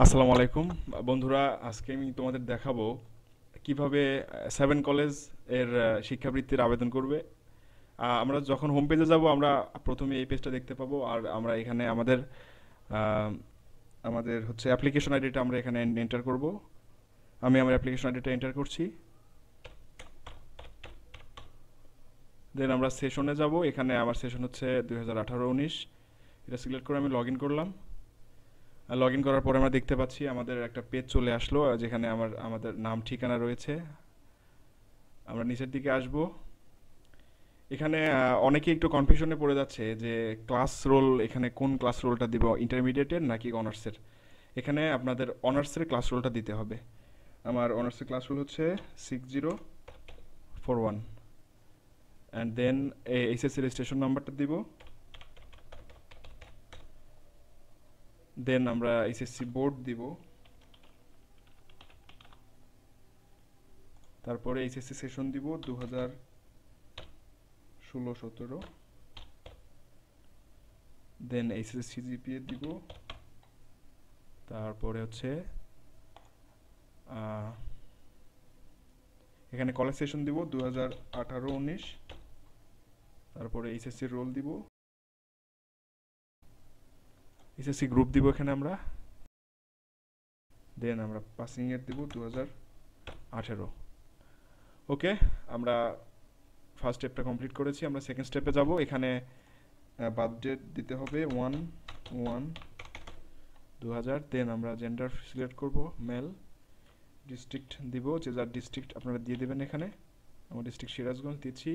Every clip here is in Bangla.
আসসালামু আলাইকুম। বন্ধুরা, আজকে আমি তোমাদের দেখাবো কীভাবে সেভেন কলেজের শিক্ষাবৃত্তির আবেদন করবে। আমরা যখন হোম পেজে যাব, আমরা প্রথমে এই পেজটা দেখতে পাবো, আর আমরা এখানে আমাদের আমাদের হচ্ছে অ্যাপ্লিকেশন আইডিটা আমরা এখানে এন্টার করব। আমি আমার অ্যাপ্লিকেশন আইডিটা এন্টার করছি। দেন আমরা সেশনে যাব। এখানে আমার সেশন হচ্ছে দুই হাজার এটা সিলেক্ট করে আমি লগ করলাম। লগ ইন করার পরে আমরা দেখতে পাচ্ছি আমাদের একটা পেজ চলে আসলো যেখানে আমার, আমাদের নাম, ঠিকানা রয়েছে। আমরা নিচের দিকে আসব। এখানে অনেকে একটু কনফিউশনে পড়ে যাচ্ছে যে ক্লাস রোল এখানে কোন ক্লাস রোলটা দিব ইন্টারমিডিয়েটের নাকি অনার্সের এখানে আপনাদের অনার্সের ক্লাস রোলটা দিতে হবে। আমার অনার্সের ক্লাস রোল হচ্ছে six zero four one and then HSC registration নাম্বারটা দিব। দেন আমরা এইচএসসি বোর্ড দিব। তারপরে এইচএসসি সেশন দিব দু হাজার ষোলো সতেরো। দেন এইচএসসি জিপিএ দিব। তারপরে হচ্ছে এখানে কলেজ সেশন দিব দু হাজার আঠারো উনিশ। তারপরে এইচএসসি রোল দিব। এসএসসি গ্রুপ দিব এখানে আমরা। দেন আমরা পাসিং এর দিব দু আঠেরো। ওকে আমরা ফার্স্ট স্টেপটা কমপ্লিট করেছি, আমরা সেকেন্ড স্টেপে যাব। এখানে বার্থ ডেট দিতে হবে ওয়ান ওয়ান দু হাজার দেন আমরা জেন্ডার সিলেক্ট করব মেল ডিস্ট্রিক্ট দিব। যে যার ডিস্ট্রিক্ট আপনারা দিয়ে দেবেন এখানে। আমার ডিস্ট্রিক্ট সিরাজগঞ্জ দিচ্ছি।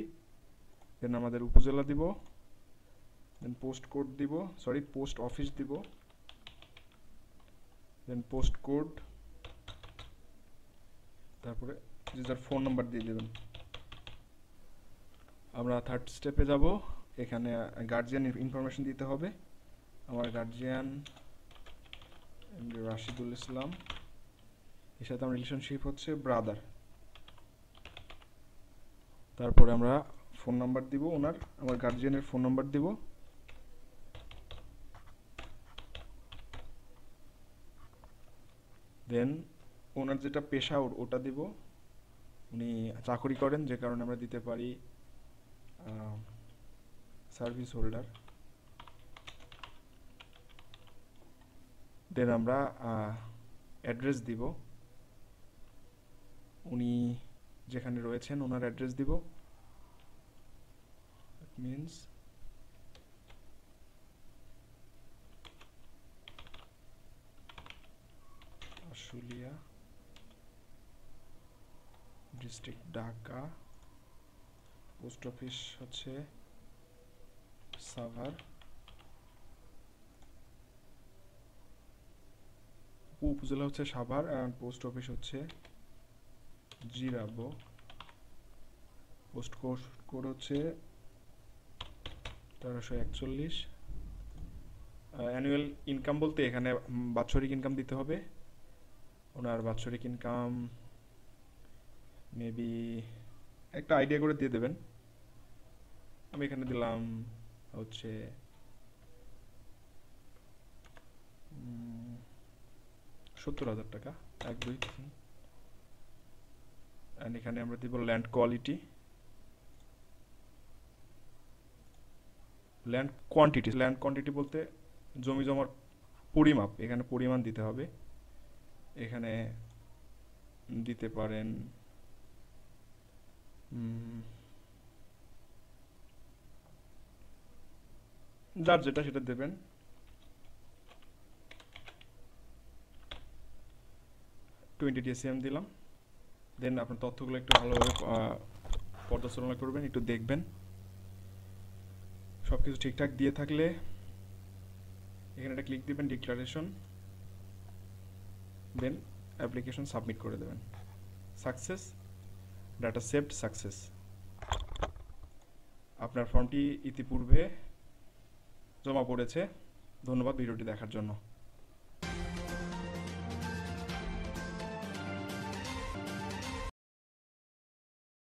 দেন আমাদের উপজেলা দিব। দেন পোস্ট কোড দিব সরি পোস্ট অফিস দিব. দেন পোস্ট কোড তারপরে যার ফোন নাম্বার দিয়ে দেবেন। আমরা থার্ড স্টেপে যাব, এখানে গার্জিয়ান ইনফরমেশন দিতে হবে। আমার গার্জিয়ান রাশিদুল ইসলাম, এর সাথে আমার রিলেশনশিপ হচ্ছে ব্রাদার তারপরে আমরা ফোন নাম্বার দিব ওনার, আমার গার্জিয়ানের ফোন নাম্বার দিব। দেন ওনার যেটা পেশা ওটা দিব। উনি চাকরি করেন, যে কারণে আমরা দিতে পারি সার্ভিস হোল্ডার দেন আমরা অ্যাড্রেস দিব। উনি যেখানে রয়েছেন, ওনার অ্যাড্রেস দিব। Means Ashulia district Dhaka post office হচ্ছে সাভার উপ- উপজেলা হচ্ছে সাভার পোস্ট অফিস হচ্ছে জিরাবো পোস্ট কোড হচ্ছে তেরোশো একচল্লিশ। অ্যানুয়াল ইনকাম বলতে এখানে বাৎসরিক ইনকাম দিতে হবে। ওনার বাৎসরিক ইনকাম মেবি একটা আইডিয়া করে দিয়ে দেবেন। আমি এখানে দিলাম হচ্ছে সত্তর হাজার টাকা, এক, দুই, তিন। অ্যান্ড এখানে আমরা দিব land quality land quantity land quantity বলতে জমি জমার পরিমাপ, এখানে পরিমাণ দিতে হবে। এখানে দিতে পারেন। যার যেটা সেটা দেবেন। টোয়েন্টি ডিএসএম দিলাম। দেন আপনার তথ্যগুলো একটু ভালোভাবে পর্যালোচনা করবেন, একটু দেখবেন। সব কিছু ঠিকঠাক দিয়ে থাকলে এখানে একটা ক্লিক দিবেন ডিক্লারেশন দেন অ্যাপ্লিকেশন সাবমিট করে দেবেন। Success, data saved success. আপনার ফর্মটি ইতিপূর্বে জমা পড়েছে। ধন্যবাদ ভিডিওটি দেখার জন্য।